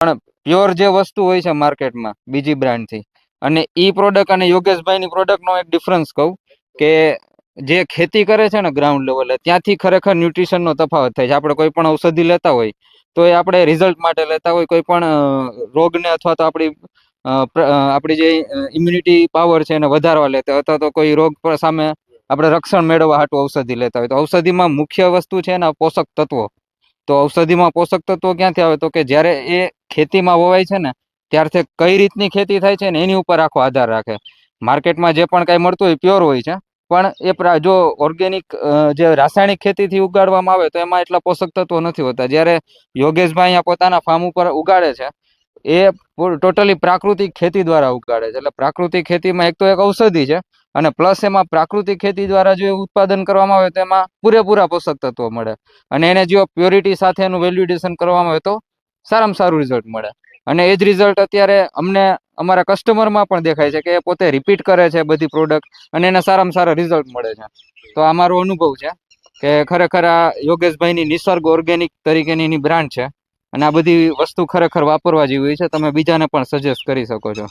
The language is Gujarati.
પણ પ્યોર જે વસ્તુ હોય છે માર્કેટમાં બીજી બ્રાન્ડથી અને ઈ પ્રોડક્ટ અને યોગેશભાઈની પ્રોડક્ટનો એક ડિફરન્સ કહું કે જે ખેતી કરે છે ને ગ્રાઉન્ડ લેવલે ત્યાંથી ખરેખર ન્યુટ્રિશનનો તફાવત થાય છે. આપણે કોઈ પણ ઔષધિ લેતા હોય, તો એ આપણે રિઝલ્ટ માટે લેતા હોય. કોઈ પણ રોગને અથવા તો આપણી આપણી જે ઇમ્યુનિટી પાવર છે એને વધારવા લેતા અથવા તો કોઈ રોગ પર સામે આપણે રક્ષણ મેળવવા હાટું ઔષધિ લેતા હોય. તો ઔષધિમાં મુખ્ય વસ્તુ છે એના પોષક તત્વો. તો ઔષધિમાં પોષક તત્વો ક્યાંથી આવે? તો કે જ્યારે એ ખેતીમાં વવાય છે ને, ત્યારથી કઈ રીતની ખેતી થાય છે ને, એની ઉપર આખો આધાર રાખે. માર્કેટમાં જે પણ કાંઈ મળતું હોય પ્યોર હોય છે. પણ એ જો ઓર્ગેનિક જે રાસાયણિક ખેતીથી ઉગાડવામાં આવે તો એમાં એટલા પોષક તત્વો નથી હોતા. જ્યારે યોગેશભાઈ અહીંયા પોતાના ફાર્મ ઉપર ઉગાડે છે, એ ટોટલી પ્રાકૃતિક ખેતી દ્વારા ઉગાડે છે. એટલે પ્રાકૃતિક ખેતીમાં એક તો એક ઔષધિ છે અને પ્લસ એમાં પ્રાકૃતિક ખેતી દ્વારા જો ઉત્પાદન કરવામાં આવે તો એમાં પૂરેપૂરા પોષક તત્વો મળે. અને એને જો પ્યોરિટી સાથે એનું વેલ્યુડેશન કરવામાં આવે તો સારામાં સારું રિઝલ્ટ મળે. અને એ જ રિઝલ્ટ અત્યારે અમને અમારા કસ્ટમરમાં પણ દેખાય છે કે એ પોતે રિપીટ કરે છે બધી પ્રોડક્ટ અને એને સારામાં સારા રિઝલ્ટ મળે છે. તો આ મારો અનુભવ છે કે ખરેખર આ યોગેશભાઈની નિસર્ગ ઓર્ગેનિક તરીકેની એની બ્રાન્ડ છે. અને આ બધી વસ્તુ ખરેખર વાપરવા જેવી છે. તમે બીજાને પણ સજેસ્ટ કરી શકો છો.